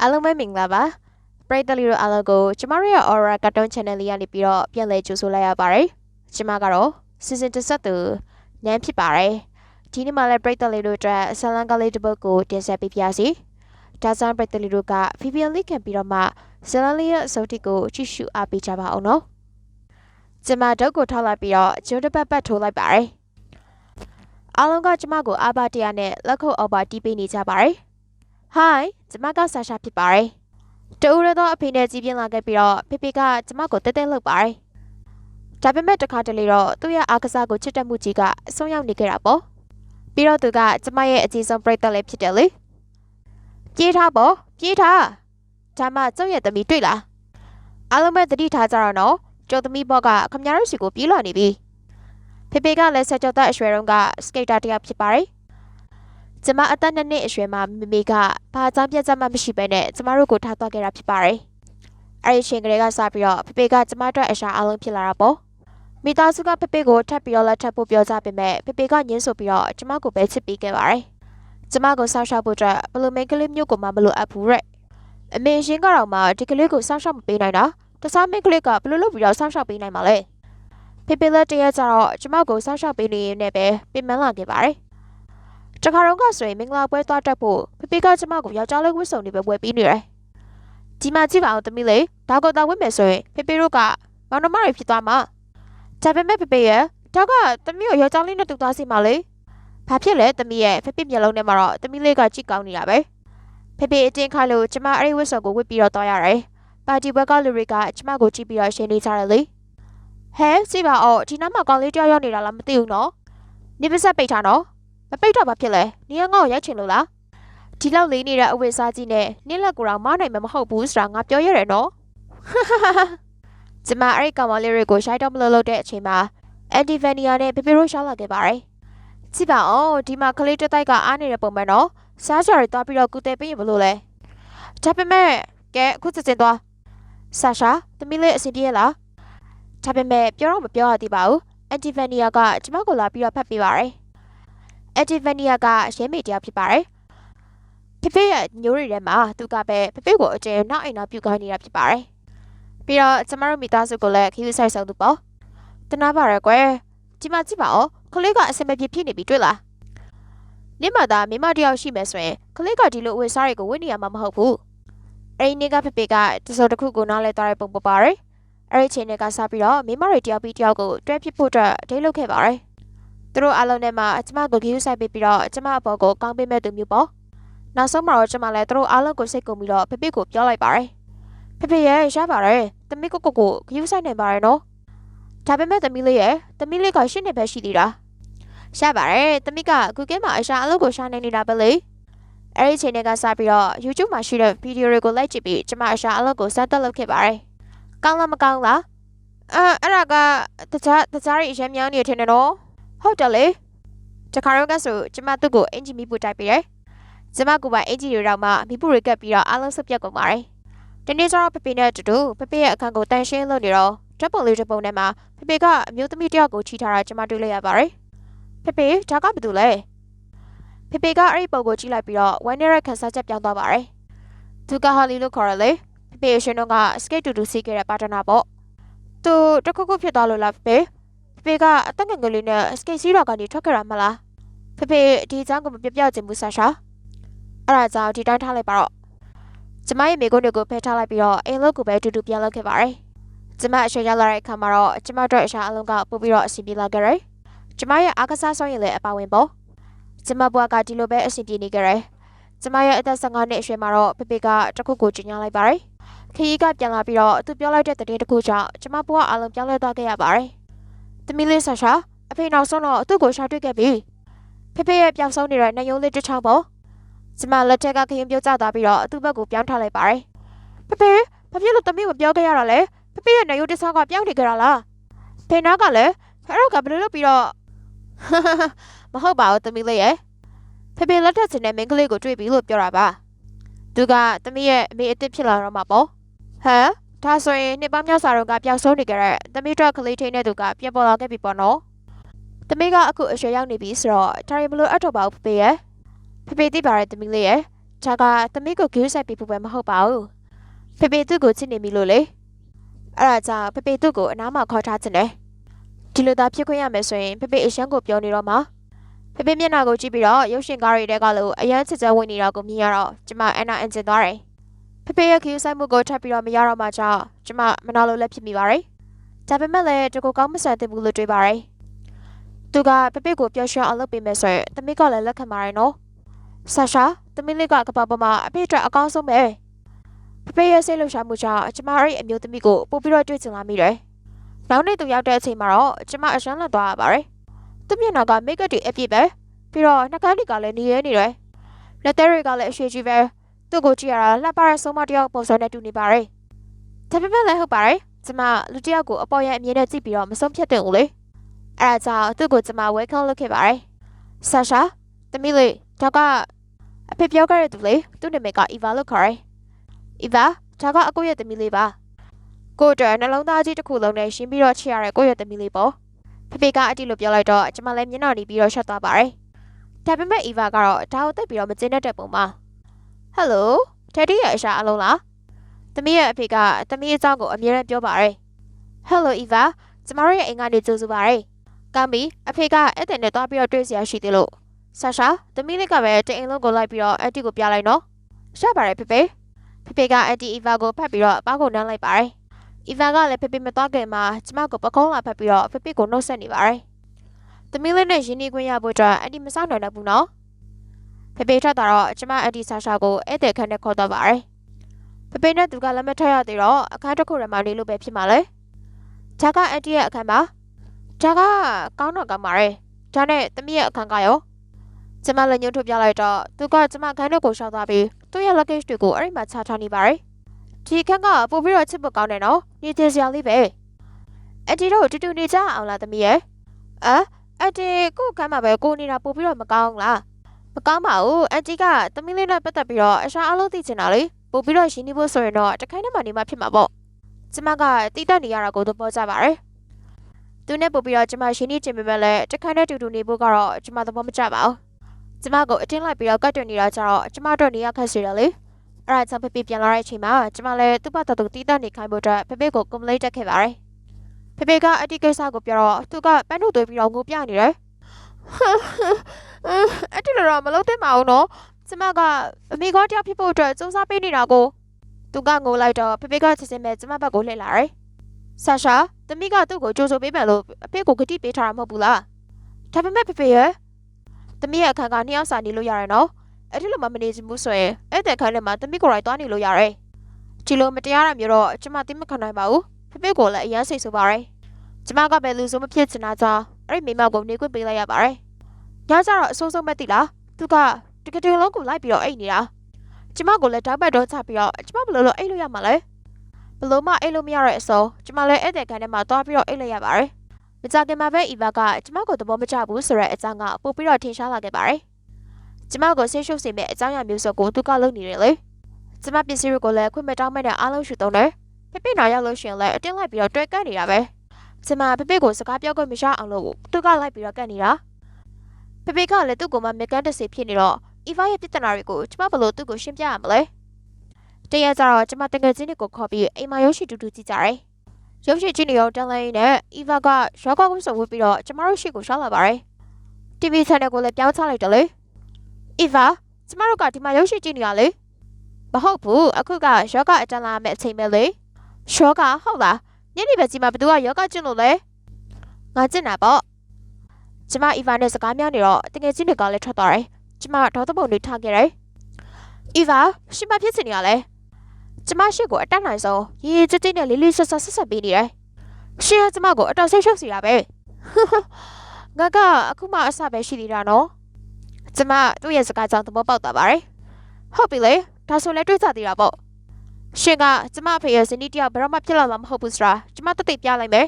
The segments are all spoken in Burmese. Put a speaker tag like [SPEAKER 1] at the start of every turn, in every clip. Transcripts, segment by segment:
[SPEAKER 1] အားလုံးပဲမင်္ဂလာပါပရိသတ်လေးတို့အားလုံးကိုကျမတို့ရဲ့ Aura Cartoon Channel လေးကနေပြီးတော့ပြန်လည်ကြိုဆိုလိုက်ရပါတယ်ကျမကတော့ Season တစ်ဆက်သူနန်းဖြစ်ပါတယ်ဒီနေ့မှလည်းပရိသတ်လေးတို့အတွက်ဆလန်ကလေးတစ်ပုဒ်ကိုတင်ဆက်ပေးပါစီဒါကြောင့်ပရိသတ်လေးတို့က VPN လေးခံပြီးတော့မှဇလန်လေးရဲ့အစိုးတိကိုကြည့်ရှုအားပေးကြပါအောင်နော်ကျမတို့ကိုထောက်လိုက်ပြီးတော့ကျိုးတစ်ပတ်ပတ်ထိုးလိုက်ပါတယ်အားလုံးကကျမကိုအားပါတရားနဲ့လက်ခုပ်အော်ပါတီးပေးနေကြပါတယ် Hi ကျမကဆာရှာဖြစ်ပါတယ်။တူရသောအဖေနဲ့ကြီးပြင်းလာခဲ့ပြီးတော့ဖေဖေကကျမကိုတဲတဲလှုပ်ပါတယ်။ဒါပေမဲ့တစ်ခါတလေတော့သူ့ရဲ့အားကစားကိုချစ်တတ်မှုကြီးကအဆုံးရောက်နေခဲ့တာပေါ့။ပြီးတော့သူကကျမရဲ့အကြီးဆုံးပရိသတ်လည်းဖြစ်တယ်လေ။ပြေးထားပေါ့ပြေးထား။ဒါမှကျုပ်ရဲ့သမီးတွေ့လား။အားလုံးပဲတတိထားကြတော့နော်။ကျုပ်သမီးဘော့ကခမများတို့စီကိုပြေးလာနေပြီ။ဖေဖေကလည်းဆက်ကြောသက်အရွယ်တုန်းကစကေတာတစ်ယောက်ဖြစ်ပါတယ်။ ကျမအသက်နှစ်နှစ်အရွယ်မှာမမေကဘာအကြောင်းပြချက်မှမရှိဘဲနဲ့ကျမတို့ကိုထားသွားခဲ့တာဖြစ်ပါတယ်။အဲဒီအချိန်ကလေးကစပြီးတော့ဖေဖေကကျမတို့အရှာအလုံးဖြစ်လာတာပေါ့။မိသားစုကဖေဖေကိုထပ်ပြီးတော့လက်ထပ်ဖို့ပြောကြပေမဲ့ဖေဖေကညှင်းဆိုပြီးတော့ကျမကိုပဲချစ်ပြီးခဲ့ပါတယ်။ကျမကိုစောင့်ရှောက်ဖို့အတွက်ဘလိုမိန်းကလေးမျိုးကိုမှမလိုအပ်ဘူးတဲ့။အမေရှင်ကတော့မှဒီကလေးကိုစောင့်ရှောက်မပေးနိုင်တာ။တခြားမိန်းကလေးကဘလို့လုပ်ပြီးတော့စောင့်ရှောက်ပေးနိုင်မှာလဲ။ဖေဖေလက်တရက်ကျတော့ကျမကိုစောင့်ရှောက်ပေးနေနေပဲပြင်မလာခဲ့ပါတယ်။ တခါတော့ကဆိုရင်မင်္ဂလာပွဲသွားတက်ဖို့ဖေဖေကကျမကိုယောက်ျားလေးဝတ်စုံတွေပဲဝယ်ပေးနေတယ်။ဒီမှာကြည့်ပါဦးသမီးလေးဒါကိုသာဝတ်မယ်ဆိုရင်ဖေဖေတို့ကမောင်နှမတွေဖြစ်သွားမှာ။ဒါပေမဲ့ဖေဖေရဲ့ဒါကသမီးကိုယောက်ျားလေးနဲ့တူသွားစီမှာလေ။ဘာဖြစ်လဲသမီးရဲ့ဖေဖေမျက်လုံးထဲမှာတော့သမီးလေးကကြည့်ကောင်းနေတာပဲ။ဖေဖေအတင်းခိုင်းလို့ကျမအဲ့ဒီဝတ်စုံကိုဝတ်ပြီးတော့သွားရတယ်။ပါတီဘက်ကလူတွေကကျမကိုကြည့်ပြီးတော့ရှင်းနေကြတယ်လေ။ဟဲကြည့်ပါဦးဒီနားမှာကောင်လေးတယောက်ရောက်နေတာလားမသိဘူးနော်။နေပါဆက်ပိတ်ထားနော်။ မပိတ်တော့ဘာဖြစ်လဲ။နေရငါ့ကိုရိုက်ချင်လို့လား။ဒီလောက်လေးနေတဲ့အဝိစားကြီးနဲ့နင်းလက်ကိုတော့မနိုင်မှာမဟုတ်ဘူးဆိုတာငါပြောရတယ်နော်။ကျမအဲ့ဒီကောင်မလေးတွေကိုရှိုက်တော့မလို့လို့တဲ့အချိန်မှာအန်တီဗန်နီယာနဲ့ဖေဖေတို့ရှောက်လာခဲ့ပါတယ်။ကြည့်ပါဦးဒီမှာကလေးတစ်တိုက်ကအားနေတဲ့ပုံမှန်တော့စားကြရီသွားပြီးတော့ကုတဲ့ပေးရင်ဘလို့လဲ။ဒါပေမဲ့ကဲအခုစစ်စစ်သွား။ဆာရှာသမီးလေးအစီတည်းရလား။ဒါပေမဲ့ပြောတော့မပြောရသေးပါဘူး။အန်တီဗန်နီယာကကျမကိုလာပြီးတော့ဖတ်ပေးပါတယ်။ အက်တီဗနီယာကရဲမေတယောက်ဖြစ်ပါတယ်။ဖေဖေရဲ့ညိုးတွေထဲမှာသူကပဲဖေဖေကိုအကျဉ်းနောက်အိမ်နောက်ပြုခိုင်းနေတာဖြစ်ပါတယ်။ပြီးတော့ကျမတို့မိသားစုကိုလည်းခီးဆိုင်ဆောင်သူပေါ့။တနာပါရဲကွယ်။ဒီမှာကြည့်ပါဦး။ခလေးကအစင်မပြေဖြစ်နေပြီတွေ့လား။နေ့မှသာမိမတယောက်ရှိမယ်ဆိုရင်ခလေးကဒီလိုအဝတ်စားတွေကိုဝတ်နေရမှာမဟုတ်ဘူး။အဲဒီနေ့ကဖေဖေကတစုံတစ်ခုကိုနားလဲသွားတဲ့ပုံပေါ်ပါတယ်။အဲဒီချိန်တွေကစပြီးတော့မိမတွေတယောက်ပြီးတယောက်ကိုတွဲဖြစ်ဖို့အတွက်ဒိတ်လုပ်ခဲ့ပါတယ်။ သူတို့အားလုံးနဲ့မှကျမကိုဂယူးဆိုင်ပေးပြီးတော့ကျမအပေါ်ကိုကောင်းပေးမဲ့သူမျိုးပေါ့နောက်ဆုံးမှာတော့ကျမလည်းသူတို့အားလုံးကိုစိတ်ကုန်ပြီးတော့ဖေဖေကိုပြောလိုက်ပါတယ်ဖေဖေရဲ့ရပါတယ်သမီးကိုကိုကိုဂယူးဆိုင်နေပါတယ်နော်ဒါပေမဲ့သမီးလေးရဲ့သမီးလေးကရှင်းနေပဲရှိသေးတာရပါတယ်သမီးကအခုကဲမှာအရှာအလုပ်ကိုရှာနေနေတာပဲလေအဲ့ဒီချိန်တွေကစပြီးတော့ YouTube မှာရှိတဲ့ဗီဒီယိုတွေကိုလိုက်ကြည့်ပြီးကျမအရှာအလုပ်ကိုစတက်လုပ်ခဲ့ပါတယ်ကောင်းလားမကောင်းလားအဲအဲ့ဒါကတခြားတခြားရအရင်မြောင်းနေတယ်နော် ဟုတ်တယ်လေတခါတော့ကဆိုကျမသူ့ကိုအင်ဂျီမီပူတိုက်ပေးတယ်ကျမကပါအင်ဂျီတွေတော့မှမီပူတွေကပ်ပြီးတော့အားလုံးဆုပ်ပြတ်ကုန်ပါတယ်တနေ့ကျတော့ပပေနဲ့တူတူပပေရဲ့အခန်းကိုတန်ရှင်းလုပ်နေတော့ဓာတ်ပုံလေးတစ်ပုံထဲမှာပပေကအမျိုးသမီးတစ်ယောက်ကိုချီထားတာကျမတွေ့လိုက်ရပါတယ်ပပေဒါကဘာတူလဲပပေကအဲ့ဒီပုံကိုကြည့်လိုက်ပြီးတော့ဝိုင်းနေတဲ့ခန်းစားချက်ပြောင်းသွားပါတယ်သူကဟာလီလို့ခေါ်ရလေပပေအရှင်တို့ကစကိတ်တူတူစီးခဲ့တဲ့ပါတနာပေါ့သူတခုခုဖြစ်သွားလို့လားပပေ ဖေဖေကအသက်ငယ်ငယ်လေးနဲ့စကိတ်စီးတော်ကနေထွက်ခဲ့တာမလားဖေဖေဒီအကြောင်းကိုမပြပြချင်ဘူးဆာရှာအဲ့ဒါကြောင့်ဒီတိုင်းထားလိုက်ပါတော့ကျမရဲ့မိကုန်းတွေကိုဖယ်ထားလိုက်ပြီးတော့အိမ်လုပ်ကိုပဲတူတူပြန်လုပ်ခဲ့ပါတယ်ကျမအရွှေရောက်လာတဲ့အခါမှာတော့ကျမတို့အရှာအလုံးကပို့ပြီးတော့အဆင်ပြေလာခဲ့တယ်ကျမရဲ့အားကစားဆောင်ရင်လည်းအပါဝင်ပေါ့ကျမဘွားကဒီလိုပဲအဆင်ပြေနေခဲ့တယ်ကျမရဲ့အသက်15နှစ်အရွယ်မှာတော့ဖေဖေကတခုကိုကျင်ညာလိုက်ပါတယ်ခရီးကပြန်လာပြီးတော့သူပြောလိုက်တဲ့တဲ့တခုကြောင့်ကျမဘွားအားလုံးပြောင်းလဲသွားခဲ့ရပါတယ်။ သမီးလေးဆာရှာအဖေနောက်ဆုံးတော့သူ့ကိုရှာတွေ့ခဲ့ပြီ။ဖေဖေရဲ့ပျောက်ဆုံးနေတဲ့နှယုံလေးတစ်ချောင်းပေါ့။ကျမလက်ထက်ကခရင်ပြုတ်ကျသွားပြီးတော့သူ့ဘက်ကိုပြောင်းထားလိုက်ပါတယ်။ဖေဖေဘာဖြစ်လို့သမီးကိုပြောခဲ့ရတာလဲ။ဖေဖေရဲ့နှယုံတစ်ချောင်းကပြောင်းနေကြတာလား။ဖေနာကလည်းအဲ့တော့ကဘယ်လိုလုပ်ပြီးတော့မဟုတ်ပါဘူးသမီးလေးရဲ့ဖေဖေလက်ထက်စင်တဲ့မင်းကလေးကိုတွေ့ပြီလို့ပြောတာပါ။သူကသမီးရဲ့အမေအစ်စ်ဖြစ်လာတော့မှာပေါ့။ဟမ် ဒါဆိုရင်နှစ်ပေါင်းများစွာတော့ကပျောက်ဆုံးနေကြတဲ့သမီးတော့ကလေးထိန်းတဲ့သူကပြန်ပေါ်လာခဲ့ပြီပေါ့နော်။သမီးကအခုအရွယ်ရောက်နေပြီဆိုတော့ဒါရီဘလို့အထောက်ပါဘူးဖေဖေရဲ့ဖေဖေသိပါတယ်သမီးလေးရဲ့ဒါဒါကသမီးကိုဂူးဆိုင်ပြဖို့ပဲမဟုတ်ပါဘူးဖေဖေသူ့ကိုချစ်နေပြီလို့လေအဲ့ဒါကြောင့်ဖေဖေသူ့ကိုအနားမှာခေါ်ထားခြင်းတယ်ဒီလိုသာဖြစ်ခွင့်ရမယ်ဆိုရင်ဖေဖေအရှမ်းကိုပြောနေတော့မှာဖေဖေမျက်နှာကိုကြည့်ပြီးတော့ရုပ်ရှင်ကားတွေတဲကလို့အရန်ချစ်ချဲဝင်နေတာကိုမြင်ရတော့ကျမအန်နာအင်ဂျင်သွားတယ် ဖေဖေရဲ့ဂူးဆိုင်မှုကိုထပ်ပြီးတော့မရတော့မှကြောင့်ကျမမနာလို့လက်ဖြစ်မိပါတယ်ဒါပေမဲ့လည်းတကူကောင်းမဆန်သင့်ဘူးလို့တွေးပါတယ်သူကဖေဖေကိုပျော်ရွှင်အောင်လုပ်ပေးမယ်ဆိုရင်သမီးကလည်းလက်ခံပါတယ်နော်ဆာရှာသမီးလေးကကပ္ပပေါ်မှာအဖေအတွက်အကောင်းဆုံးပဲဖဖေရဲ့စိတ်လှုပ်ရှားမှုကြောင့်ကျမရဲ့အမျိုးသမီးကိုပို့ပြီးတော့တွေ့ချင်လာမိတယ်။နောက်နေ့သူရောက်တဲ့အချိန်မှာတော့ကျမအရှမ်းလက်သွားရပါတယ်။သူ့မျက်နှာကမိတ်ကပ်တွေအပြည့်ပဲပြီးတော့နှာခမ်းတွေကလည်းနေရဲနေတယ်။လက်သေးတွေကလည်းအရှိကြီးပဲ သူ့ကိုကြည့်ရတာလှပတဲ့ဆုံးမတစ်ယောက်ပုံစံနဲ့တူနေပါတယ်။ဒါပေမဲ့လည်းဟုတ်ပါတယ်ကျမလူတစ်ယောက်ကိုအပေါ်ရဲ့အမြင်နဲ့ကြည့်ပြီးတော့မဆုံးဖြတ်တင်ဘူးလေ။အဲဒါကြောင့်သူ့ကိုကျမ welcome လုပ်ခဲ့ပါတယ်။ဆာရှာသမီးလေးဒါကအဖေပြောခဲ့တဲ့သူလေသူ့နာမည်ကအီဗာလို့ခေါ်တယ်။အီဗာဒါကအကိုရဲ့သမီးလေးပါ။ကိုအတွက်နှလုံးသားကြီးတစ်ခုလုံးနဲ့ရှင်းပြီးတော့ချစ်ရတဲ့ကိုရဲ့သမီးလေးပေါ့။ဖေဖေကအတိလို့ပြောလိုက်တော့ကျမလည်းမျက်နှာနီးပြီးတော့ရှက်သွားပါတယ်။ဒါပေမဲ့အီဗာကတော့ဒါကိုသိပ်ပြီးတော့မကျင်းတတ်တဲ့ပုံပါ။ ဟယ်လိုဒက်ဒီရဲ့အရှာအလုံးလား။သမီးရဲ့အဖေကသမီးအကြောင်းကိုအမြဲတမ်းပြောပါတယ်။ဟယ်လိုအီဗာကျမတို့ရဲ့အိမ်ကနေကြိုဆိုပါတယ်။ကမ်ဘီအဖေကအဲ့တဲ့နဲ့တွားပြီးတော့တွေ့စရာရှိသေးလို့ဆာရှာသမီးလေးကပဲတအိမ်လုံးကိုလိုက်ပြီးတော့အန်တီကိုပြလိုက်နော်ရပါတယ်ဖေဖေဖေဖေကအန်တီအီဗာကိုဖတ်ပြီးတော့အပားကိုနမ်းလိုက်ပါတယ်အီဗာကလည်းဖေဖေမသွားခင်မှာကျမကိုပကုံးလာဖတ်ပြီးတော့ဖေဖေကိုနှုတ်ဆက်နေပါတယ်သမီးလေးနဲ့ရင်းနှီးခွင့်ရဖို့အတွက်အန်တီမစောင့်နိုင်တော့ဘူးနော် ဖေဖေထွက်သွားတော့ကျမအန်တီဆာရှာကိုဧည့်သည်ခန်းနဲ့ခေါ်သွားပါတယ်ဖေဖေနဲ့သူကလည်းမထွက်ရသေးတော့အခန်းတစ်ခုထဲမှာနေလို့ပဲဖြစ်မှာလေဒါကအန်တီရဲ့အခန်းပါဒါကကောင်းတော့ကောင်းပါတယ်ဒါနဲ့သမီးရဲ့အခန်းကရောကျမလည်းညှို့ထုတ်ပြလိုက်တော့သူကကျမခန်းထဲကိုရှောက်သွားပြီးသူ့ရဲ့ luggage တွေကိုအဲ့ဒီမှာချထားနေပါတယ်။ဒီခန်းကပို့ပြီးတော့ချစ်ဖို့ကောင်းတယ်နော်။နေသေးစရာလေးပဲ။အတီတို့တူတူနေကြအောင်လားသမီးရဲ့။အာအတီကို့ခန်းမှာပဲကိုနေတာပို့ပြီးတော့မကောင်းလား။ မကောင်းပါဘူး။အတီကသမီးလေးနဲ့ပတ်သက်ပြီးတော့အရှာအလုံးသိချင်တာလေ။ပို့ပြီးတော့ရှင်းနေဖို့ဆိုရင်တော့တခိုင်းထဲမှာနေမှဖြစ်မှာပေါ့။ကျမကတိတက်နေရတာကိုသဘောကျပါတယ်။သူနဲ့ပို့ပြီးတော့ကျမရှင်းနေချင်ပေမဲ့လည်းတခိုင်းနဲ့တူတူနေဖို့ကတော့ကျမသဘောမကျပါဘူး။ကျမကိုအတင်းလိုက်ပြီးတော့ကတ်တွင်နေတာကြတော့ကျမတို့နေရခက်စီတယ်လေအဲ့ဒါကြောင့်ဖေဖေပြန်လာတဲ့အချိန်မှာကျမလည်းသူ့ဘတ်တူတီးတက်နေခိုင်းဖို့အတွက်ဖေဖေကိုကွန်ပလိတ်တက်ခဲ့ပါတယ်ဖေဖေကအတိကိစ္စကိုပြောတော့သူကပန်းထုတ်သွေးပြီးတော့ငိုပြနေတယ် အဲ့ဒီလိုတော့မလုပ်သင့်ပါဘူးနော်ကျမကအမေကတယောက်ဖြစ်ဖို့အတွက်စူးစမ်းပေးနေတာကိုသူကငိုလိုက်တော့ဖေဖေကချက်ချင်းပဲကျမဘက်ကိုလှည့်လာတယ်ဆာရှာသမီးကသူ့ကိုကြိုးဆိုပေးမယ်လို့အဖေကိုဂတိပေးထားတာမဟုတ်ဘူးလားဒါပေမဲ့ဖေဖေရဲ့သမီးရဲ့အခန်းကနှစ်ယောက်စာနေလို့ရတယ်နော်အဲ့ဒီလိုမှမနေချင်ဘူးဆိုရင်အဲ့တဲ့အခန်းထဲမှာသမီးကိုယ်တိုင်သွားနေလို့ရတယ်ဒီလိုမတရားတာမျိုးတော့ကျမသိမခံနိုင်ပါဘူးဖေဖေကိုလည်းအရင်စိတ်ဆိုးပါတယ်ကျမကပဲလူဆိုးမဖြစ်ချင်တာကြောင့် အဲ့ဒီမိမကိုနေခွင့်ပေးလိုက်ရပါတယ်ညကျတော့အဆိုးဆုံးမသိလားသူကတကယ်တကယ်လုံးကိုလိုက်ပြီးတော့အိတ်နေတာကျမကိုလည်းတောက်ပတ်တော့ချပြီးတော့ကျမဘယ်လိုလုပ်အိတ်လို့ရမှာလဲဘယ်လိုမှအိတ်လို့မရတဲ့အစောကျမလည်းအဲ့တဲ့အခန်းထဲမှာသွားပြီးတော့အိတ်လိုက်ရပါတယ်မကြခင်မှာပဲအီဗာကကျမကိုသဘောမကျဘူးဆိုတဲ့အကြောင်းကပို့ပြီးတော့ထင်ရှားလာခဲ့ပါတယ်။ကျမကိုဆေးရှုပ်စေမဲ့အကြောင်းအရာမျိုးစုံကိုသူကလုပ်နေတယ်လေ။ကျမပစ္စည်းတွေကိုလည်းခွင့်မတောင်းမဲ့တဲ့အားလုံးရှုသုံးတယ်။ဖေဖေနာရောက်လို့ရှိရင်လည်းအတင်းလိုက်ပြီးတော့တွဲကန့်နေတာပဲ။ ကျမဖေဖေကိုစကားပြောခွင့်မရအောင်လို့သူကလိုက်ပြီးတော့ကန့်နေတာ။ဖေဖေကလည်းသူ့ကိုမှမကန်တစေဖြစ်နေတော့အီဗာရဲ့ပြဿနာတွေကိုကျမဘယ်လိုသူ့ကိုရှင်းပြရမလဲ။တရက်ကျတော့ကျမတကယ်ချင်းတွေကိုခေါ်ပြီးအိမ်မှာရုပ်ရှင်တူတူကြည့်ကြတယ်။ရုပ်ရှင်ကြည့်နေရောတန်လိုင်းနဲ့အီဗာကရွာကောက်ကွန်းစုံဝတ်ပြီးတော့ကျမတို့ရှေ့ကိုရှောက်လာပါတယ်။ TV channel ကိုလည်းပြောင်းချလိုက်တယ်လေ။ Eva ကျမတို့ကဒီမှာရုပ်ရှင်ကြည့်နေရလေ။မဟုတ်ဘူးအခုကယောဂအတန်းလာမယ့်အချိန်ပဲလေ။ယောဂဟုတ်လား ညနေပဲကြီးမှာဘသူကယောဂကျင့်လို့လဲ။ငါကျင့်တာပေါ့။ကျမ Eva နဲ့စကားများနေတော့တကယ်ချင်းတွေကလည်းထွက်သွားတယ်။ကျမဒေါသပုံတွေထားခဲ့တယ်။ Eva ရှင်မဖြစ်ချင်နေရလဲ။ကျမရှိကိုအတက်နိုင်ဆုံးရေရေကြည်ကြည်နဲ့လေးလေးဆက်ဆက်ဆက်ဆက်ပေးနေတယ်။ရှင်ကကျမကိုအတော်ဆိတ်ရှုပ်စီတာပဲ။ငါကအခုမှအစပဲရှိသေးတာနော်။ကျမသူ့ရဲ့စကားကြောင့်သဘောပေါက်သွားပါတယ်။ဟုတ်ပြီလေ။ဒါဆိုလည်းတွေးကြသေးတာပေါ့။ ရှင်ကကျမအဖေရဲ့ဇနီးတယောက်ဘယ်တော့မှဖြစ်လာမှာမဟုတ်ဘူးဆိုတာကျမတသိပြလိုက်မယ်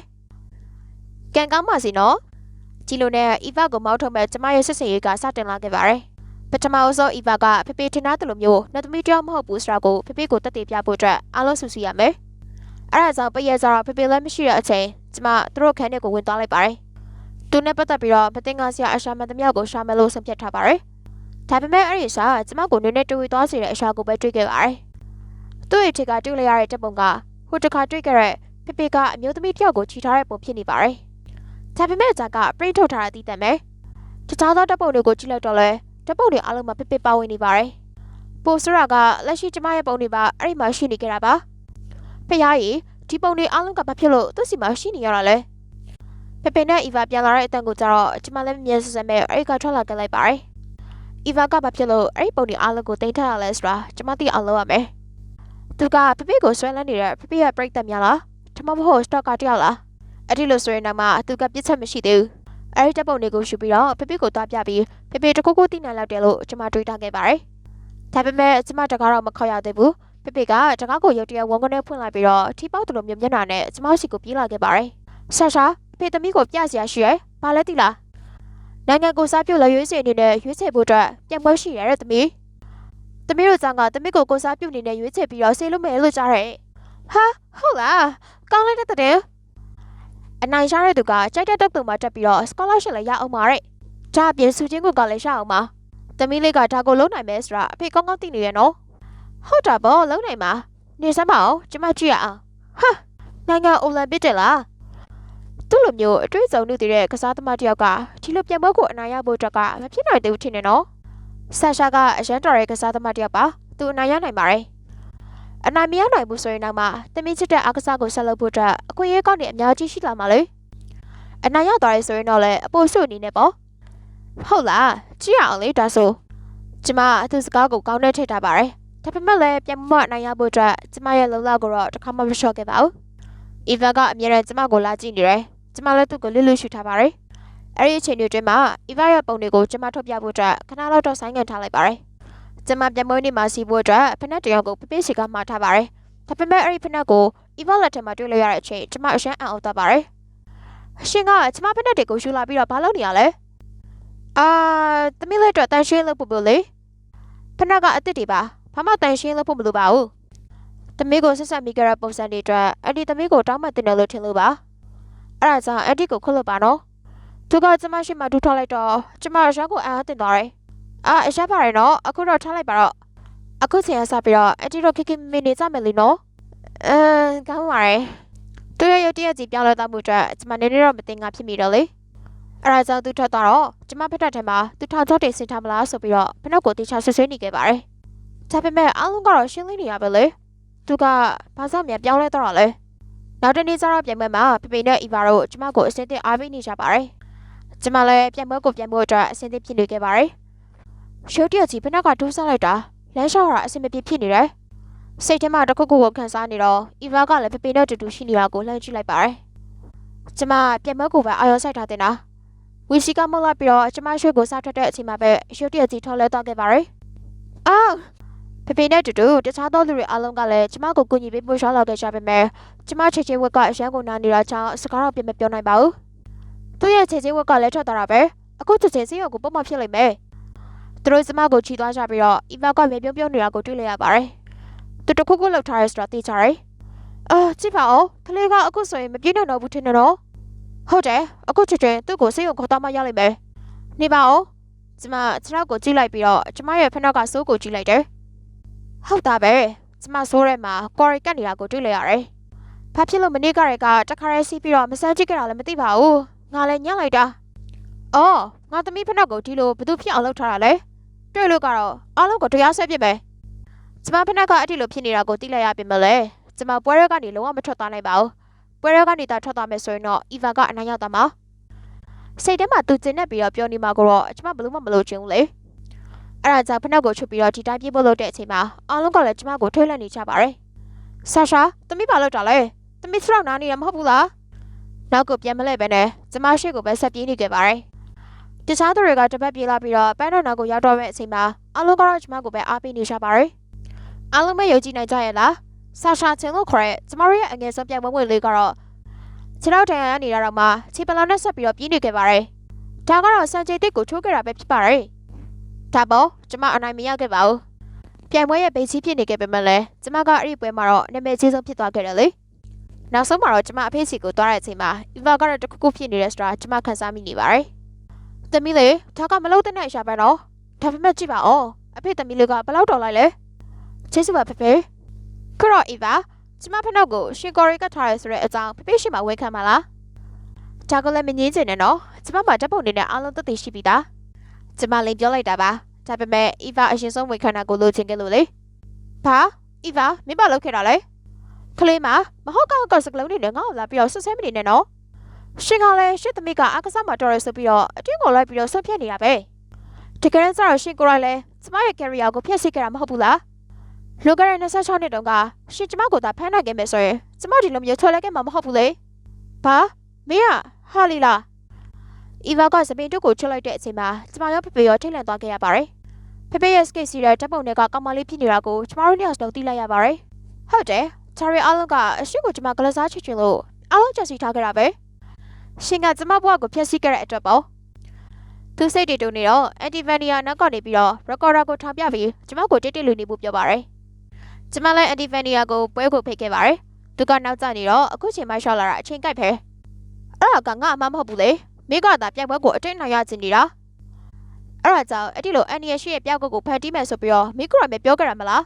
[SPEAKER 1] ။ကံကောင်းပါစေနော်။ဒီလိုနဲ့အီဗာကိုမောက်ထုတ်မဲ့ကျမရဲ့စစ်စင်ရေးကစတင်လာခဲ့ပါတယ်။ပထမအဆုံးအီဗာကဖေဖေထင်သားတယ်လို့မျိုးနှစ်သမီးတယောက်မဟုတ်ဘူးဆိုတာကိုဖေဖေကိုတက်တည်ပြဖို့အတွက်အားလုံးဆူဆီရမယ်။အဲဒါကြောင့်ပည့်ရကြတော့ဖေဖေလည်းမရှိတဲ့အချိန်ကျမသူတို့ခန်းထဲကိုဝင်သွားလိုက်ပါတယ်။သူနဲ့ပတ်သက်ပြီးတော့မတင်ကားစရာအရှာမန်သမျှကိုရှာမယ်လို့ဆုံးဖြတ်ထားပါတယ်။ဒါပေမဲ့အဲ့ဒီအစားကျမကိုနည်းနည်းတွေးသွားစေတဲ့အရှာကိုပဲတွေးခဲ့ပါတယ်။ သူ့ရဲ့ထက်ကတွေ့လိုက်ရတဲ့တပ်ပုံကဟိုတစ်ခါတွေ့ခဲ့တဲ့ဖေဖေကအမျိုးသမီးတစ်ယောက်ကိုချီထားတဲ့ပုံဖြစ်နေပါတယ်။ဒါပေမဲ့ဇာကပရိထုတ်ထားတဲ့အသီးတံပဲ။တခြားသောတပ်ပုံတွေကိုကြည့်လိုက်တော့လဲတပ်ပုံတွေအားလုံးမှာဖေဖေပါဝင်နေပါတယ်။ပိုစရာကလက်ရှိကျမရဲ့ပုံတွေပါအဲ့ဒီမှာရှိနေကြတာပါ။ဖယားကြီးဒီပုံတွေအားလုံးကဘာဖြစ်လို့သူ့စီမှာရှိနေရတာလဲ။ဖေဖေနဲ့အီဗာပြန်လာတဲ့အတန်ကိုကြတော့ကျမလည်းမမြင်စစမဲ့အဲ့ဒီကထွက်လာခဲ့လိုက်ပါတယ်။အီဗာကဘာဖြစ်လို့အဲ့ဒီပုံဒီအားလုံးကိုတင်ထားရလဲဆိုတာကျွန်မသိအောင်လုပ်ရမယ်။ သူကဖဖေကိုဆွဲလန်းနေတဲ့ဖဖေရဲ့ပြိတ္တများလား။ဒါမှမဟုတ်စတော့ကတယောက်လား။အဲ့ဒီလိုဆိုရင်တော့မှသူကပြစ်ချက်မရှိသေးဘူး။အဲ့ဒီတပ်ပုံတွေကိုယူပြီးတော့ဖဖေကိုတွားပြပြီးဖဖေတခုခုသိနိုင်လောက်တယ်လို့ကျွန်မတွေးထားခဲ့ပါတယ်။ဒါပေမဲ့ကျွန်မတကားတော့မခေါ်ရသေးဘူး။ဖဖေကတကားကိုရုတ်တရက်ဝန်ကနေဖွင့်လိုက်ပြီးတော့ထီပေါက်တလို့မြင်မျက်နှာနဲ့ကျွန်မစီကိုပြေးလာခဲ့ပါတယ်။ဆာရှာဖေသမီးကိုပြစရာရှိရဲ။ဘာလဲသိလား။နိုင်ငံကိုစားပြုတ်လက်ရွေးစင်အနေနဲ့ရွေးချယ်ဖို့အတွက်ပြန်ပွဲရှိရတဲ့သမီး။ သမီးတို့ကြောင့်ကသမီးကိုကိုစားပြုတ်အနေနဲ့ရွေးချယ်ပြီးတော့ဆေးလို့မယ်လို့ကြားတယ်။ဟာဟုတ်လား။ကောင်းလိုက်တဲ့တဲ့။အနိုင်ရတဲ့သူကကြိုက်တဲ့တက်သူမှာတက်ပြီးတော့ scholarship လည်းရအောင်ပါတဲ့။ဒါအပြင်စုချင်းကိုကလည်းရအောင်ပါ။သမီးလေးကဒါကိုလုံးနိုင်မယ်ဆိုတာအဖေကောင်းကောင်းသိနေရနော်။ဟုတ်တာပေါ့လုံးနိုင်ပါ။နေစမ်းပါအောင်ကျမကြည့်ရအောင်။ဟာနိုင်ငံအိုလံပစ်တယ်လား။သူ့လိုမျိုးအတွေ့အကြုံလုပ်တဲ့ကစားသမားတစ်ယောက်ကဒီလိုပြန်ပွဲကိုအနိုင်ရဖို့အတွက်ကမဖြစ်နိုင်သေးဘူးထင်တယ်နော် ဆာရှာကအရန်တော်ရဲ့ကစားသမားတစ်ယောက်ပါသူအနိုင်ရနိုင်ပါတယ်အနိုင်မရနိုင်ဘူးဆိုရင်တော့မှတမီးချစ်တဲ့အားကစားကိုဆက်လုပ်ဖို့အတွက်အခွင့်အရေးကောင်းနေအများကြီးရှိလာမှာလေအနိုင်ရသွားရဲဆိုရင်တော့လေအပိုစုအနေနဲ့ပေါ့ဟုတ်လားကြည့်ရအောင်လေဒါဆိုကျမသူစကားကိုကောင်းတဲ့ထိထားပါတယ်ဒါပေမဲ့လည်းပြန်မအနိုင်ရဖို့အတွက်ကျမရဲ့လုံလောက်ကိုတော့တစ်ခါမှမလျှော့ခဲ့ပါဘူးအီဗာကအမြဲတမ်းကျမကိုလာကြည့်နေတယ်ကျမလည်းသူ့ကိုလွတ်လွတ်ရှူထားပါတယ်။ အဲ့ဒီအချိန်တွေအတွင်းမှာအီဗာရဲ့ပုံတွေကိုကျမထုတ်ပြဖို့အတွက်ခဏလောက်တော့ဆိုင်းငံ့ထားလိုက်ပါတယ်။ကျမပြန်မွေးနေ့မှာစီဖို့အတွက်ဖနက်တရောင်ကိုပပစီကမှာထားပါတယ်။ဒါပေမဲ့အဲ့ဒီဖနက်ကိုအီဗာလက်ထက်မှာတွေ့လိုက်ရတဲ့အချိန်ကျမအရှမ်းအံ့ဩသွားပါတယ်။အရှင်ကကျမဖနက်တွေကိုယူလာပြီးတော့ဘာလုပ်နေရလဲ။အာသမီးလေးအတွက်တန်ရှင်းလုပ်ဖို့ပို့လေ။ဖနက်ကအစ်စ်တွေပါ။ဘာမှတန်ရှင်းလုပ်ဖို့မလိုပါဘူး။သမီးကိုဆက်ဆက်မိကြတဲ့ပုံစံတွေအတွက်အဲ့ဒီသမီးကိုတောင်းပန်တင်တယ်လို့ထင်လို့ပါ။အဲ့ဒါကြောင့်အန်တီကိုခွတ်လို့ပါနော် သူကကျမရှိမှဒူးထောက်လိုက်တော့ကျမရုံးကိုအားတင်သွားတယ်အာအရှားပါရနော်အခုတော့ထားလိုက်ပါတော့အခုချိန်ကစပြီးတော့အန်တီတို့ခိခိမင်းနေကြမယ်လीနော်အဲကောင်းပါရဲ့သူရဲ့ရုပ်တရက်ကြီးပြောင်းလဲသွားမှုအတွက်ကျမနေနေတော့မသိငါဖြစ်မိတော့လေအဲ့ဒါကြောင့်သူထွက်သွားတော့ကျမဖက်တက်ထဲမှာသူထောင်ချောက်တွေဆင်ထားမလားဆိုပြီးတော့ဖက်နှုတ်ကိုတေချာဆွဆွေးနေခဲ့ပါတယ်ဒါပေမဲ့အားလုံးကတော့ရှင်းလင်းနေရပဲလေသူကဘာကြောင့်မြန်ပြောင်းလဲသွားတာလဲနောက်တနေ့ကျတော့ပြန်ပွဲမှာပြပိနဲ့အီဗာတို့ကျမကိုအစင်းတင်အားပေးနေကြပါတယ်။ ကျမလည်းပြန်ပွဲကိုပြန်ဖို့အတွက်အစင်းတင်ဖြစ်နေခဲ့ပါတယ်။ရှိုးတရကြီးဘယ်နောက်ကဒိုးစားလိုက်တာလမ်းလျှောက်တာအစင်မပြေဖြစ်နေတယ်။စိတ်ထဲမှာတစ်ခုခုကိုခံစားနေတော့အီဗာကလည်းပြပိနဲ့တူတူရှိနေတာကိုလှမ်းကြည့်လိုက်ပါတယ်။ကျမပြန်ပွဲကိုပဲအာရုံစိုက်ထားတင်တာ။ဝီစီကမဟုတ်လာပြီးတော့ကျမရွှေကိုစားထွက်တဲ့အချိန်မှာပဲရှိုးတရကြီးထော်လဲတော့ခဲ့ပါတယ်။အော်ဖေဖေနဲ့တူတူတခြားသောလူတွေအားလုံးကလည်းကျမကိုကူညီပေးဖို့ရှောင်းလာခဲ့ကြပေမဲ့ကျမချေချေဝက်ကအရန်ကိုနာနေတာကြောင့်စကားတော့ပြမပြောနိုင်ပါဘူး။ သူ့ရဲ့ချေချေဝက်ကလည်းထွက်သွားတာပဲ။အခုချေချေစင်းရုံကိုပုံမှန်ဖြစ်လိမ့်မယ်။သူတို့ကျမကိုချီသွားကြပြီးတော့အီဗာကမြေပြုံးပြုံးနေတာကိုတွေ့လိုက်ရပါတယ်။သူတခုခုလောက်ထားရဲဆိုတာသိကြတယ်။အာကြည့်ပါဦး။ကလေးကအခုဆိုရင်မပြေးနိုင်တော့ဘူးထင်တယ်နော်။ဟုတ်တယ်။အခုချေချေသူ့ကိုစင်းရုံခေါ်သွားမှရလိမ့်မယ်။နေပါဦး။ကျမခြေထောက်ကိုကြည့်လိုက်ပြီးတော့ကျမရဲ့ဖက်နောက်ကစိုးကိုကြည့်လိုက်တယ်။ဟုတ်တာပဲ။ကျမစိုးထဲမှာကော်ရီကတ်နေတာကိုတွေ့လိုက်ရတယ်။ဘာဖြစ်လို့မနေ့ကတည်းကတခါရဲစီးပြီးတော့မစမ်းကြည့်ကြတာလည်းမသိပါဘူး ငါလည်းညံ့လိုက်တာအော်ငါသမီးဖက်နှက်ကိုဒီလိုဘသူဖြစ်အောင်လုပ်ထားတာလဲတွေ့လို့ကတော့အားလုံးကိုတရားဆွဲပြစ်ပဲကျမဖက်နှက်ကအဲ့ဒီလိုဖြစ်နေတာကိုသိလိုက်ရပြင်မလဲကျမပွဲရဲကနေလုံးဝမထွက်သွားနိုင်ပါဘူးပွဲရဲကနေသာထွက်သွားမယ်ဆိုရင်တော့အီဗာကအနိုင်ရောက်သွားမှာစိတ်ထဲမှာသူကျင်နေပြီးတော့ပြောနေမှာကိုတော့ကျမဘလို့မှမလို့ချင်ဘူးလေအဲ့ဒါကြောင့်ဖက်နှက်ကိုချွတ်ပြီးတော့ဒီတိုင်းပြေးဖို့လုပ်တဲ့အချိန်မှာအားလုံးကလည်းကျမကိုထွေးလက်နေကြပါတယ်ဆာရှာသမီးဘာလုပ်တာလဲ။သမီးစရောက်နားနေရမဟုတ်ဘူးလား။ နောက်ကိုပြန်မလဲပဲနဲ့ကျမရှိကိုပဲဆက်ပြေးနေခဲ့ပါတယ်။တခြားသူတွေကတပတ်ပြေးလာပြီးတော့ပန်းတော်နောက်ကိုရောက်တော့မဲ့အချိန်မှာအလုံးကတော့ကျမကိုပဲအားပေးနေကြပါတယ်။အလုံးပဲယုံကြည်နိုင်ကြရဲ့လား။ဆာရှာချင်လို့ခေါ်တဲ့ကျမတို့ရဲ့အငယ်ဆုံးပြန်ပွဲဝင်လေးကတော့ခြေထောက်တန်ရနေတာတော့မှခြေပလောင်နဲ့ဆက်ပြီးတော့ပြေးနေခဲ့ပါတယ်။ဒါကတော့စံကြေတစ်ကိုထိုးခဲ့တာပဲဖြစ်ပါတယ်။ဒါပေါ့ကျမအနိုင်မရခဲ့ပါဘူး။ပြိုင်ပွဲရဲ့ဘေးကြီးဖြစ်နေခဲ့ပေမဲ့လည်းကျမကအဲ့ဒီပွဲမှာတော့နာမည်ကြီးဆုံးဖြစ်သွားခဲ့တယ်လေ။ နောက်ဆုံးမှာတော့ကျမအဖေစီကိုတွားတဲ့အချိန်မှာအီဗာကတော့တခုခုဖြစ်နေတယ်ဆိုတာကျမခန်းစားမိနေပါတယ်။သမီးလေးဒါကမလုပ်တဲ့နဲ့ရှာပဲနော်ဒါပေမဲ့ကြည့်ပါဦးအဖေသမီးလေးကဘယ်လောက်တော်လိုက်လဲကျေးဇူးပါဖေဖေခရော့အီဗာကျမဖက်နောက်ကိုရှင်ကော်ရီကထားရဲဆိုတဲ့အကြောင်းဖေဖေရှိမှဝန်ခံပါလားဒါကလည်းမငင်းချင်နဲ့နော်ကျမမှဓာတ်ပုံတွေနဲ့အားလုံးသက်သေရှိပြီသားကျမလည်းပြောလိုက်တာပါဒါပေမဲ့အီဗာအရင်ဆုံးဝန်ခံတာကိုလိုချင်ခဲ့လို့လေဘာအီဗာမင်းဘာလုပ်ခဲ့တာလဲ ကလေးမမဟုတ်ကောက်ကစကလုံးနေနဲ့ငါ့ကိုလာပြီးတော့ဆွဆဲမနေနဲ့နော်ရှင်ကလည်းရှစ်သမီးကအားကစားမှာတော်ရဆိုပြီးတော့အတင်းကိုလိုက်ပြီးတော့ဆွတ်ဖြတ်နေတာပဲတကယ်တမ်းကျတော့ရှင်ကိုရိုင်းလဲကျမရဲ့ career ကိုဖျက်ဆီးခဲ့တာမဟုတ်ဘူးလားလူကရ26နှစ်တုန်းကရှင်ကျမကိုသာဖမ်းနိုင်ခဲ့မယ်ဆိုရင်ကျမဒီလိုမျိုးထွက်လိုက်ခဲ့မှာမဟုတ်ဘူးလေဘာမင်းကဟာလီလာအီဗာကစပင်းတုတ်ကိုချွတ်လိုက်တဲ့အချိန်မှာကျမရောဖေဖေရောထိတ်လန့်သွားခဲ့ရပါတယ်ဖေဖေရဲ့ skate စီတဲ့ဓာတ်ပုံတွေကကောင်မလေးဖြစ်နေတာကိုကျမတို့နှစ်ယောက်စလုံးသိလိုက်ရပါတယ်ဟုတ်တယ် ချာရီအားလုံးကအရှိကိုကျမကလစားချွချွလို့အားလုံးချက်စီထားခဲ့တာပဲရှင်ကကျမဘဝကိုဖျက်ဆီးခဲ့တဲ့အတွက်ပေါ့သူစိတ်တွေတုန်နေတော့အန်တီဗန်နီယာနောက်ကနေပြီးတော့ရက်ကော်ဒါကိုထောင်ပြပြီးကျမကိုတိတ်တိတ်လူနေဖို့ပြောပါတယ်ကျမလည်းအန်တီဗန်နီယာကိုပွဲကိုဖိတ်ခဲ့ပါတယ်သူကနောက်ကျနေတော့အခုချိန်မှရှောက်လာတာအချိန်ကိုက်ဖဲအဲ့ဒါကငါအမမဟုတ်ဘူးလေမိကသာပြိုင်ပွဲကိုအတင်းနိုင်ရချင်နေတာအဲ့ဒါကြောင့်အဲ့ဒီလိုအန်နီယာရှိရဲ့ပြောက်ကုတ်ကိုဖန်တီးမယ်ဆိုပြီးတော့မိကရမယ်ပြောကြရမလား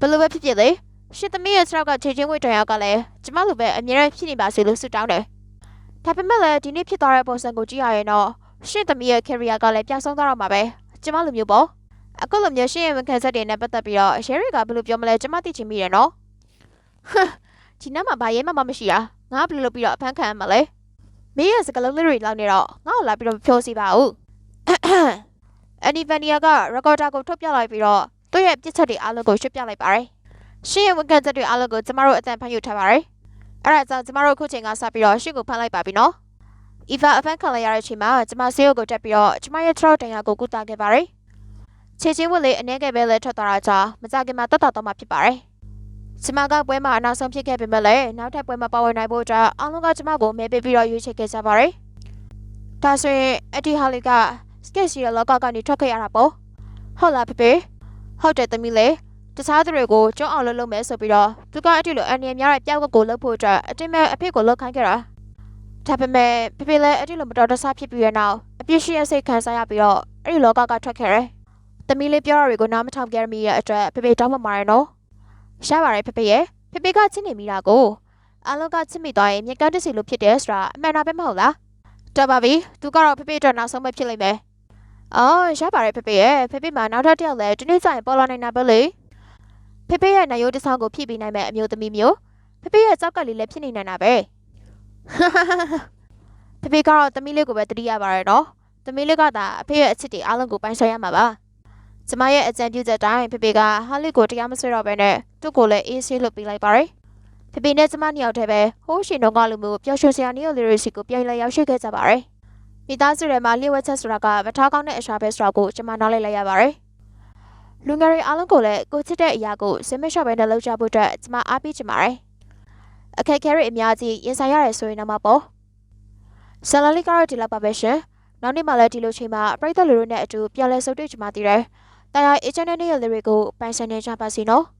[SPEAKER 1] ဘယ်လိုပဲဖြစ်ဖြစ်လေ ရှစ်သမီးရဲ့စရောက်ကခြေချင်းဝိတံရကလည်းကျမလိုပဲအမြဲတမ်းဖြစ်နေပါစေလို့ဆုတောင်းတယ်ဒါပေမဲ့လည်းဒီနေ့ဖြစ်သွားတဲ့ပုံစံကိုကြည့်ရရင်တော့ရှစ်သမီးရဲ့ career ကလည်းပြောင်းဆုံးသွားတော့မှာပဲကျမလိုမျိုးပေါ့အခုလိုမျိုးရှစ်ရဲ့ဝန်ခံချက်တွေနဲ့ပတ်သက်ပြီးတော့ရှယ်ရီကဘယ်လိုပြောမလဲကျမသိချင်မိတယ်နော်ဟမ်ဒီနားမှာဘာရဲမှမမရှိတာငါဘယ်လိုလုပ်ပြီးတော့အဖမ်းခံရမှာလဲမင်းရဲ့စကလုံးလေးတွေလောက်နေတော့ငါ့ကိုလာပြီးတော့ဖြိုးစီပါဦးအန်နီဗန်နီယာကရက်ကော်ဒါကိုထုတ်ပြလိုက်ပြီးတော့သူ့ရဲ့ပြစ်ချက်တွေအားလုံးကိုရွှေ့ပြလိုက်ပါတယ် ရှင်းရဲ့ဝန်ခံချက်တွေအားလုံးကိုကျမတို့အတန်ဖန်ယူထားပါတယ်အဲ့ဒါကြောင့်ကျမတို့အခုချိန်ကစပြီးတော့ရှင်းကိုဖမ်းလိုက်ပါပြီနော်အီဗာအဖမ်းခံလိုက်ရတဲ့အချိန်မှာကျမဆေးရုံကိုတက်ပြီးတော့ကျမရဲ့ throat တန်ရာကိုကုသခဲ့ပါတယ်ခြေချင်းဝတ်လေးအနေငယ်ပဲလဲထွက်သွားတာကြောင့်မကြခင်မှာတက်တာတော့မှဖြစ်ပါတယ်ကျမကပွဲမှာအနောက်ဆုံးဖြစ်ခဲ့ပေမဲ့လည်းနောက်ထပ်ပွဲမှာပါဝင်နိုင်ဖို့အတွက်အားလုံးကကျမကိုမဲပေးပြီးတော့ရွေးချယ်ခဲ့ကြပါတယ်။ဒါဆိုရင်အတီဟာလီကစကက်စီရဲ့လောကကနေထွက်ခဲ့ရတာပေါ့။ဟုတ်လားဖေဖေ။ဟုတ်တယ်သမီးလေး တခြားသူတွေကိုကျုံအောင်လုပ်လုပ်မယ်ဆိုပြီးတော့သူကအတီလိုအန်နီများတဲ့ပြောက်ကကိုလုပ်ဖို့အတွက်အတင်းမဲ့အဖေကိုလောက်ခိုင်းခဲ့တာ။ဒါပေမဲ့ဖေဖေလည်းအတီလိုမတော်တဆဖြစ်ပြီးရနောက်အပြစ်ရှိရဲ့စိတ်ခံစားရပြီးတော့အဲ့ဒီလောကကထွက်ခဲ့တယ်။သမီးလေးပြောရတွေကိုနားမထောင်ကြရမိရဲ့အတွက်ဖေဖေတောင်းပန်ပါတယ်နော်။ရပါတယ်ဖေဖေရဲ့ဖေဖေကချစ်နေမိတာကိုအားလုံးကချစ်မိသွားရင်မြေကန်းတစီလို့ဖြစ်တယ်ဆိုတာအမှန်တော့ပဲမဟုတ်လားတော်ပါပြီသူကတော့ဖေဖေအတွက်နောက်ဆုံးပဲဖြစ်လိမ့်မယ်အော်ရပါတယ်ဖေဖေရဲ့ဖေဖေမှာနောက်ထပ်တစ်ယောက်လည်းဒီနေ့ကျရင်ပေါ်လာနိုင်တာပဲလေ ဖေဖေရဲ့နိုင်ရိုးတစ်ဆောင်ကိုဖြည့်ပေးနိုင်မဲ့အမျိုးသမီးမျိုးဖေဖေရဲ့ကြောက်ကလေးလည်းဖြစ်နေနိုင်တာပဲဖေဖေကတော့သမီးလေးကိုပဲတတိရပါတယ်နော်သမီးလေးကသာအဖေရဲ့အချစ်တွေအားလုံးကိုပိုင်ဆိုင်ရမှာပါကျမရဲ့အကြံပြုချက်တိုင်းဖေဖေကဟာလီကိုတရားမဆွဲတော့ဘဲနဲ့သူ့ကိုလည်းအေးဆေးလုပ်ပေးလိုက်ပါတယ်။ဖေဖေနဲ့ကျမနှစ်ယောက်တည်းပဲဟိုးရှင်တော့ကလူမျိုးပျော်ရွှင်စရာနေရာလေးတွေစီကိုပြန်လဲရောက်ရှိခဲ့ကြပါတယ်။မိသားစုတွေမှာလျှို့ဝှက်ချက်ဆိုတာကဗထားကောင်းတဲ့အရှာပဲဆိုတာကိုကျမနားလည်လိုက်ရပါတယ်။ လူငယ်တွေအားလုံးကိုလည်းကိုချစ်တဲ့အရာကိုစင်မရှော့ပဲနဲ့လုပ်ကြဖို့အတွက်ကျမအားပေးချင်ပါတယ်။အခက်အခဲတွေအများကြီးရင်ဆိုင်ရတယ်ဆိုရင်တော့မပေါ့။ဆယ်လလီကတော့ဒီလောက်ပါပဲရှင်။နောက်နေ့မှလည်းဒီလိုချိန်မှာပြိသက်လူတွေနဲ့အတူပြန်လဲဆုံတွေ့ကြမှာတည်တယ်။တရားအေဂျင့်နဲ့ရဲ့လူတွေကိုပိုင်ဆိုင်နေကြပါစီနော်။